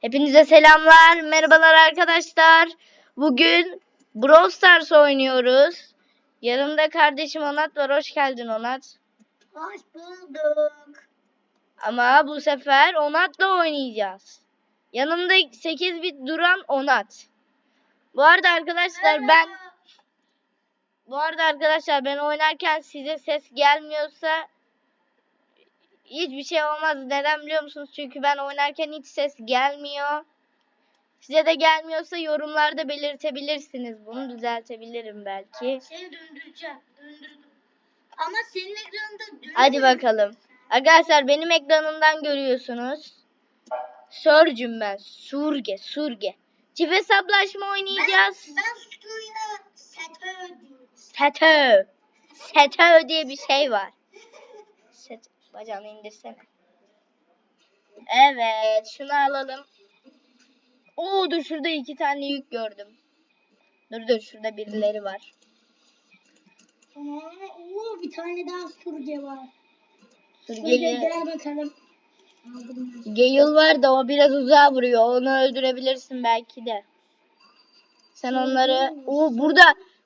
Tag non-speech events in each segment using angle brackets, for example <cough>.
Hepinize selamlar, merhabalar arkadaşlar. Bugün Brawl Stars oynuyoruz. Yanımda kardeşim Onat var. Hoş geldin Onat. Hoş bulduk. Ama bu sefer Onat'la oynayacağız. Yanımda 8 bit duran Onat. Bu arada arkadaşlar ben bu arada arkadaşlar ben oynarken size ses gelmiyorsa hiçbir şey olmaz. Neden biliyor musunuz? Çünkü ben oynarken hiç ses gelmiyor. Size de gelmiyorsa yorumlarda belirtebilirsiniz. Bunu düzeltebilirim belki. Seni döndüreceğim. Döndürdüm. Ama senin ekranında döndür. Hadi bakalım. Arkadaşlar benim ekranımdan görüyorsunuz. Sörcüm ben. Surge, surge. Çift hesaplaşma oynayacağız. Ben, ben suyuna setö diyorum. Setö. Setö diye bir şey var. Set. <laughs> Bacağını indirsene. Evet. Şunu alalım. Oo dur şurada iki tane yük gördüm. Dur dur şurada birileri var. Aa, oo, bir tane daha surge var. Surge Surgeli. gel bakalım. Gale var da o biraz uzağa vuruyor. Onu öldürebilirsin belki de. Sen onları... Oo burada...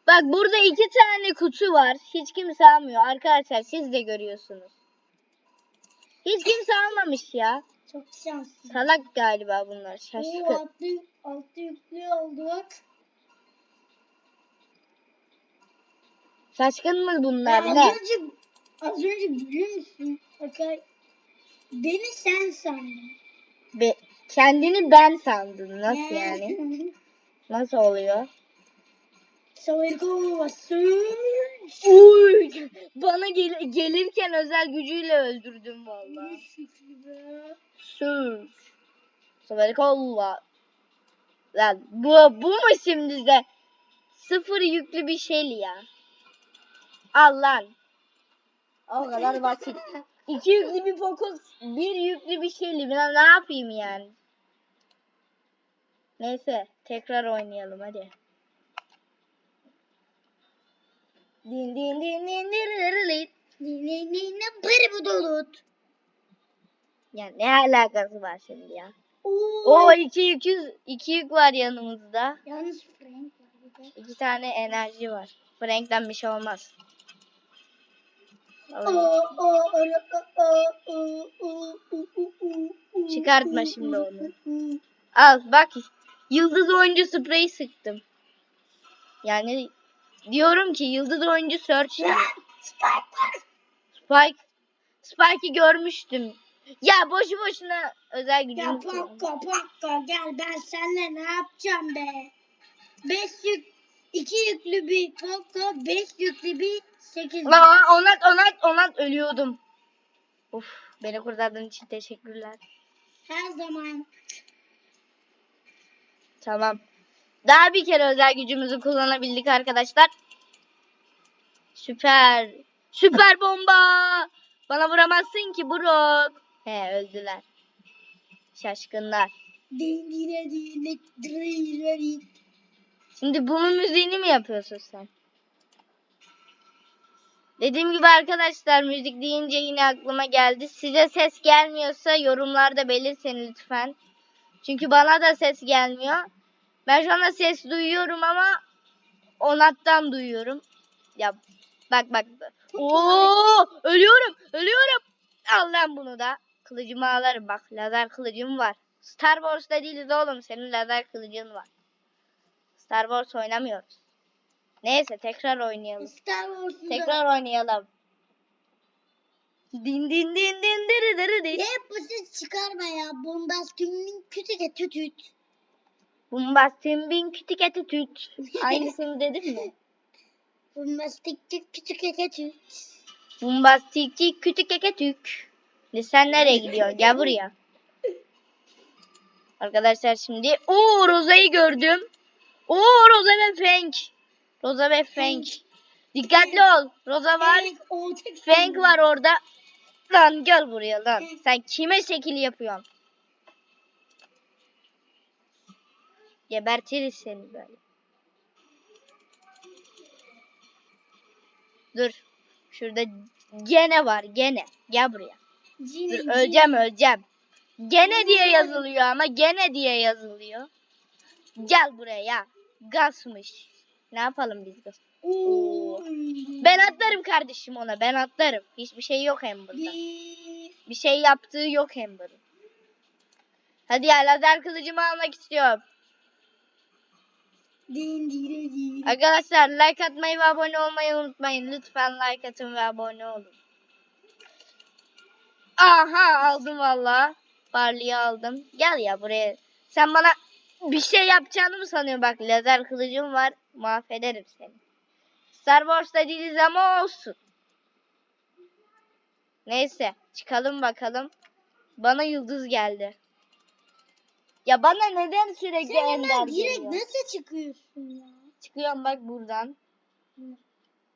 Bak burada iki tane kutu var. Hiç kimse almıyor. Arkadaşlar siz de görüyorsunuz. Hiç kimse almamış ya. Çok şanslı. Salak galiba bunlar. Oo, Şaşkın. altı, altı yüklü olduk. Şaşkın mı Ya bunlar? az Ne? önce az önce biliyor musun? Bakay beni sen sandın. Be- kendini ben sandın. Nasıl yani? Nasıl oluyor? Savriko Uy, bana gel- gelirken özel gücüyle öldürdüm vallahi. Sür. Süperikolla. Lan bu, bu mu şimdi de? Sıfır yüklü bir şey ya. Al lan. O kadar basit. <laughs> İki yüklü bir fokus, bir yüklü bir şeyli. Ben ne yapayım yani? Neyse, tekrar oynayalım hadi. Din din din din din din Ne ne ne bir bu dolut. Ya ne alakası var şimdi ya? Oo. İki yüküz, iki yük var yanımızda. Yalnız Frank var. İki tane enerji var. Frank'ten bir şey olmaz. Çıkartma şimdi onu. <laughs> Al bak yıldız oyuncu spreyi sıktım. Yani diyorum ki yıldız oyuncu search diyor. Spike. Spike'ı görmüştüm. Ya boşu boşuna özel Ya gücümü kullandım. Pakka Pakka gel ben seninle ne yapacağım be? Beş yük, iki yüklü bir Pakka, beş yüklü bir sekiz. Aa, onat onat onat ölüyordum. Uf beni kurtardığın için teşekkürler. Her zaman. Tamam. Daha bir kere özel gücümüzü kullanabildik arkadaşlar. Süper. Süper bomba. Bana vuramazsın ki Brock. He öldüler. Şaşkınlar. Şimdi bunun müziğini mi yapıyorsun sen? Dediğim gibi arkadaşlar müzik deyince yine aklıma geldi. Size ses gelmiyorsa yorumlarda belirtin lütfen. Çünkü bana da ses gelmiyor. Ben şu anda ses duyuyorum ama Onat'tan duyuyorum. Ya bak bak. Oo ölüyorum ölüyorum. Al lan bunu da. Kılıcımı alırım bak. Lazer kılıcım var. Star Wars'ta değiliz oğlum. Senin lazer kılıcın var. Star Wars oynamıyoruz. Neyse tekrar oynayalım. Star Wars'un da- Tekrar oynayalım. Din din din din diri diri din. Ne yapısın çıkarma ya. Bombastümün kütük etütüt. Bombastin bin kütük eti tüt. Aynısını dedim mi? <laughs> Bombastik kütük etütüt. Bombastikçi kütük eke tük. Ne sen nereye gidiyorsun? Gel buraya. <laughs> Arkadaşlar şimdi o Roza'yı gördüm. O Roza ve Frank. Roza ve Frank. Dikkatli ol. Roza var. Frank var orada. Lan gel buraya lan. Sen kime şekil yapıyorsun? Gebertiriz seni böyle. Dur. Şurada gene var gene. Gel buraya. Cin, Dur öleceğim öleceğim. Gene diye yazılıyor ama gene diye yazılıyor. Gel buraya. Gasmış. Ne yapalım biz gaz? Ben atlarım kardeşim ona. Ben atlarım. Hiçbir şey yok Amber'da. Bir şey yaptığı yok Amber'ın. Hadi ya lazer kılıcımı almak istiyorum. Arkadaşlar like atmayı ve abone olmayı unutmayın. Lütfen like atın ve abone olun. Aha aldım valla. Barley'i aldım. Gel ya buraya. Sen bana bir şey yapacağını mı sanıyorsun? Bak lazer kılıcım var. Mahvederim seni. Star Wars'ta değiliz ama olsun. Neyse çıkalım bakalım. Bana yıldız geldi. Ya bana neden sürekli Sen ender direkt geliyor? nasıl çıkıyorsun ya? Çıkıyorum bak buradan.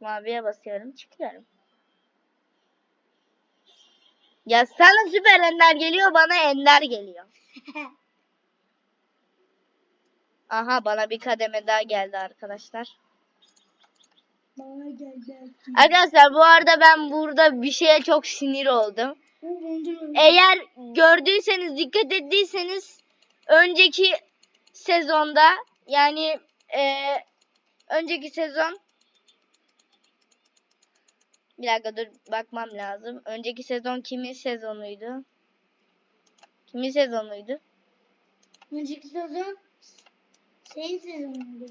Maviye basıyorum çıkıyorum. Ya sana süper ender geliyor bana ender geliyor. <laughs> Aha bana bir kademe daha geldi arkadaşlar. Bana gel gel. Arkadaşlar bu arada ben burada bir şeye çok sinir oldum. Eğer gördüyseniz dikkat ettiyseniz önceki sezonda yani eee, önceki sezon bir dakika dur bakmam lazım. Önceki sezon kimin sezonuydu? Kimin sezonuydu? Önceki sezon senin sezonundu.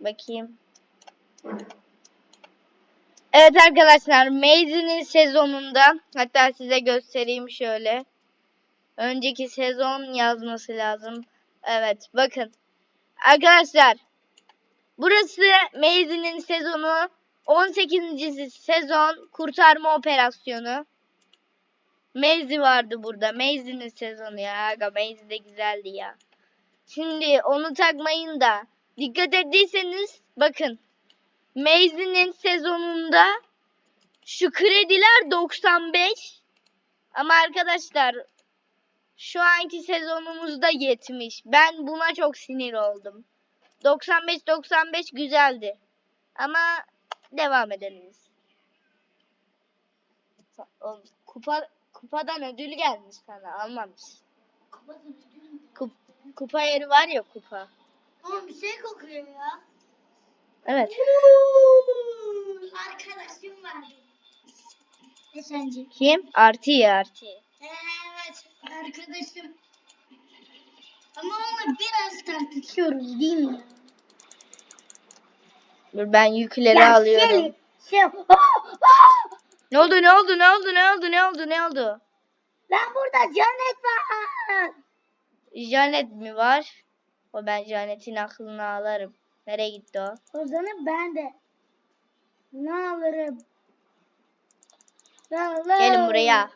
Bakayım. Evet arkadaşlar Maze'nin sezonunda hatta size göstereyim şöyle. Önceki sezon yazması lazım. Evet bakın. Arkadaşlar burası Maze'nin sezonu 18. sezon kurtarma operasyonu. Maze vardı burada. Maze'nin sezonu ya. Aga Maze de güzeldi ya. Şimdi onu takmayın da dikkat ettiyseniz bakın Maze'nin sezonunda şu krediler 95 ama arkadaşlar şu anki sezonumuzda 70. Ben buna çok sinir oldum. 95 95 güzeldi. Ama devam. Oğlum, Kupa kupadan ödül gelmiş sana almamış. Kup, kupa yeri var ya kupa. Oğlum bir şey kokuyor ya. Evet. Arkadaşım var. Ne sence? Kim? Artı ya artı. Arkadaşım. Ama onunla biraz tartışıyoruz değil mi? Dur ben yükleri Ya alıyorum. Şey, şey, Ne oldu ne oldu ne oldu ne oldu ne oldu ne oldu? Lan burada Canet var. Janet mi var? O ben Janet'in aklını ağlarım. Nereye gitti o? O zaman ben de. Ne alırım? Ne alırım? Gelin buraya.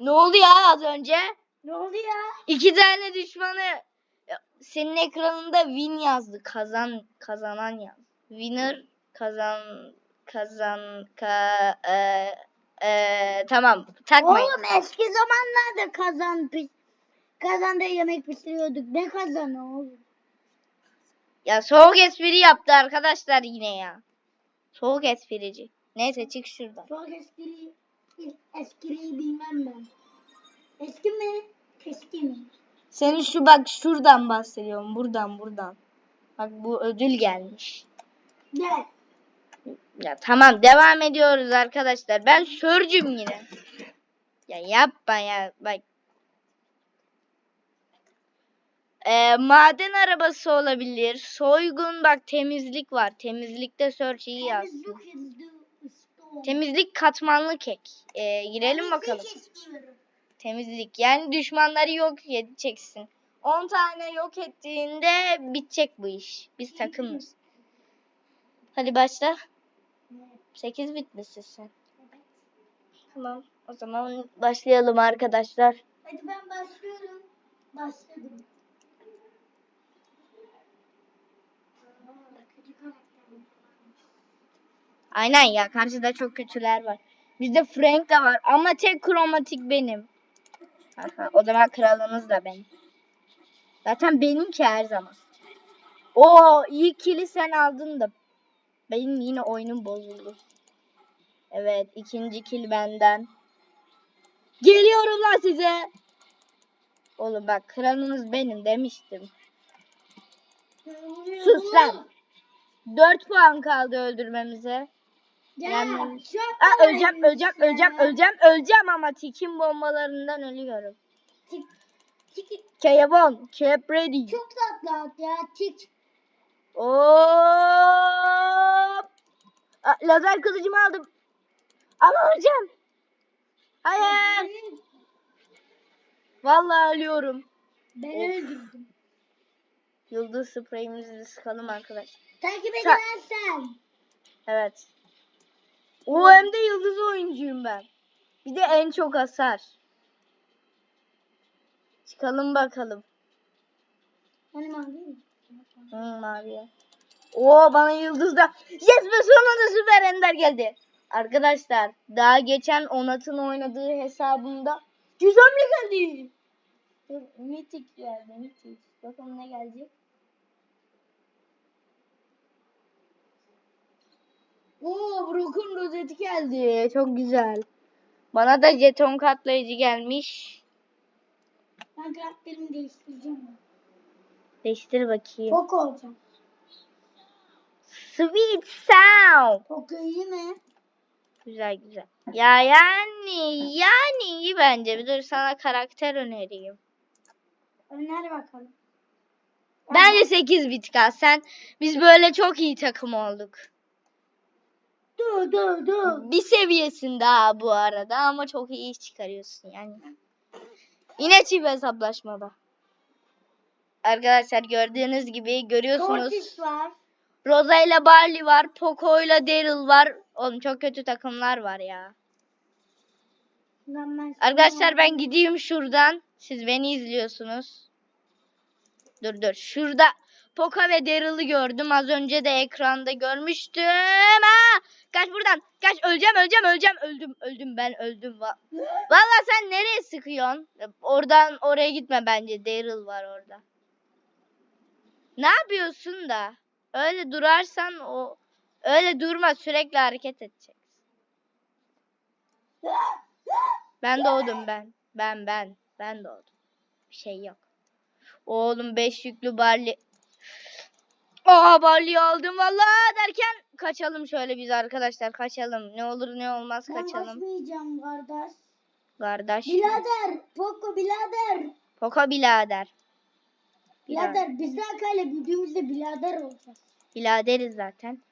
Ne, oldu ya az önce? Ne oldu ya? İki tane düşmanı senin ekranında win yazdı. Kazan kazanan yaz. Winner kazan kazan ka e, e, tamam takmayın. Oğlum eski zamanlarda kazan kazanda yemek pişiriyorduk. Ne kazanı oğlum? Ya soğuk espri yaptı arkadaşlar yine ya. Soğuk esprici. Neyse çık şuradan. Çok eski eskiyi bilmem ben. Eski mi? Eski mi? Senin şu bak şuradan bahsediyorum. Buradan buradan. Bak bu ödül gelmiş. Gel. Ya tamam devam ediyoruz arkadaşlar. Ben sörcüm yine. Ya yapma ya bak. Ee, maden arabası olabilir. Soygun bak temizlik var. Temizlikte search iyi yazsın. Temizlik. Temizlik katmanlı kek. Ee, girelim bakalım. Temizlik. Yani düşmanları yok edeceksin. 10 tane yok ettiğinde bitecek bu iş. Biz takımız. Hadi başla. 8 bitmişsin sen. Tamam. O zaman başlayalım arkadaşlar. Hadi ben başlıyorum. Başladım. Aa, kötü karakterim. Aynen ya karşıda çok kötüler var. Bizde Frank de var ama tek kromatik benim. Aha, o zaman kralımız da benim. Zaten benim ki her zaman. O ilk kili sen aldın da. Benim yine oyunum bozuldu. Evet ikinci kill benden. Geliyorum lan size. Oğlum bak kralınız benim demiştim. Sus lan. 4 puan kaldı öldürmemize. Ya Yani- Aa, öleceğim, öleceğim, öleceğim, öleceğim, öleceğim ama tikim bombalarından ölüyorum. Tik, tik, Keyabon, keep ready. çok tatlı at ya. Tik. Hop. Aa, lazer kılıcımı aldım. Ama öleceğim. Hayır. Vallahi ölüyorum. Ben Of. öldürdüm. Yıldız spreyimizi de sıkalım arkadaşlar. Takip edilen sen. Evet. O hem de yıldız oyuncuyum ben. Bir de en çok hasar. Çıkalım bakalım. Hani mavi mi? Hı, maviye. Oo bana yıldız da. Yes be sonunda süper ender geldi. Arkadaşlar daha geçen Onat'ın oynadığı hesabımda gizemli geldi. Mitik geldi mitik. Bakalım ne gelecek. Oo Brook'un rozeti geldi. Çok güzel. Bana da jeton katlayıcı gelmiş. Ben karakterimi değiştireceğim. Değiştir bakayım. Çok olacağım. Sweet sound. Çok iyi mi? Güzel güzel. Ya yani yani iyi bence. Bir dur sana karakter önereyim. Öner bakalım. Bence 8 bit kal. Sen biz böyle çok iyi takım olduk. Dur dur dur. Bir seviyesin daha bu arada ama çok iyi iş çıkarıyorsun yani. Yine çift hesaplaşmada. Arkadaşlar gördüğünüz gibi görüyorsunuz. Tortis var. Rosa ile Barley var. Poco ile Daryl var. Oğlum çok kötü takımlar var ya. Lan ben Arkadaşlar ben gideyim şuradan. Siz beni izliyorsunuz. Dur dur. Şurada Poco ve Daryl'ı gördüm. Az önce de ekranda görmüştüm. Aa! Kaç buradan. Kaç. Öleceğim öleceğim öleceğim. Öldüm öldüm ben öldüm. Va- Vallahi sen nereye sıkıyorsun? Oradan oraya gitme bence. Daryl var orada. Ne yapıyorsun da? Öyle durarsan o öyle durma sürekli hareket edeceksin. Ben doğdum ben. Ben ben. Ben doğdum. Bir şey yok. Oğlum 5 yüklü barley. Aa barley aldım vallahi derken kaçalım şöyle biz arkadaşlar kaçalım. Ne olur ne olmaz Ben kaçalım. kaçmayacağım kardeş. Kardeş. Birader. Poco birader. Poco birader. Birader biz de Akay'la büyüdüğümüzde birader olacağız. Biraderiz zaten.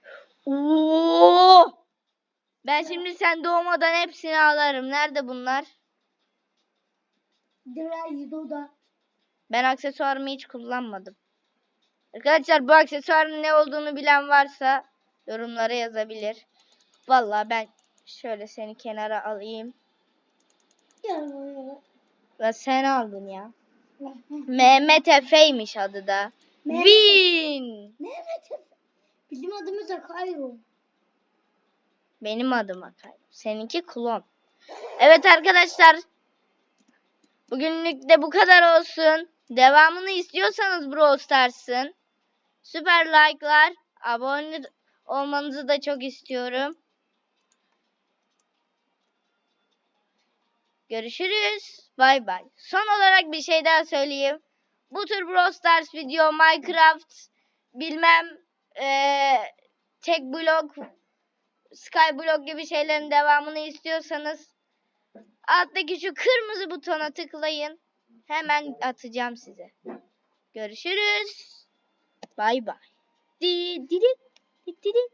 Oo! Ben şimdi sen doğmadan hepsini alırım. Nerede bunlar? Diğer Yido'da. Ben aksesuarımı hiç kullanmadım. Arkadaşlar bu aksesuarın ne olduğunu bilen varsa yorumlara yazabilir. Vallahi ben şöyle seni kenara alayım. Ve sen aldın ya. Mehmet Efe'ymiş adı da. Mehmet- Win. Mehmet Efe. Bizim adımız Akayro. Benim adım Akay. Seninki klon. Evet arkadaşlar. Bugünlük de bu kadar olsun. Devamını istiyorsanız Brawl Stars'ın süper like'lar, abone olmanızı da çok istiyorum. Görüşürüz. Bay bay. Son olarak bir şey daha söyleyeyim. Bu tür Brawl Stars video, Minecraft, bilmem eee tek blok Skyblock gibi şeylerin devamını istiyorsanız alttaki şu kırmızı butona tıklayın. Hemen atacağım size. Görüşürüz. Bye bye. Did, did it? Did, it?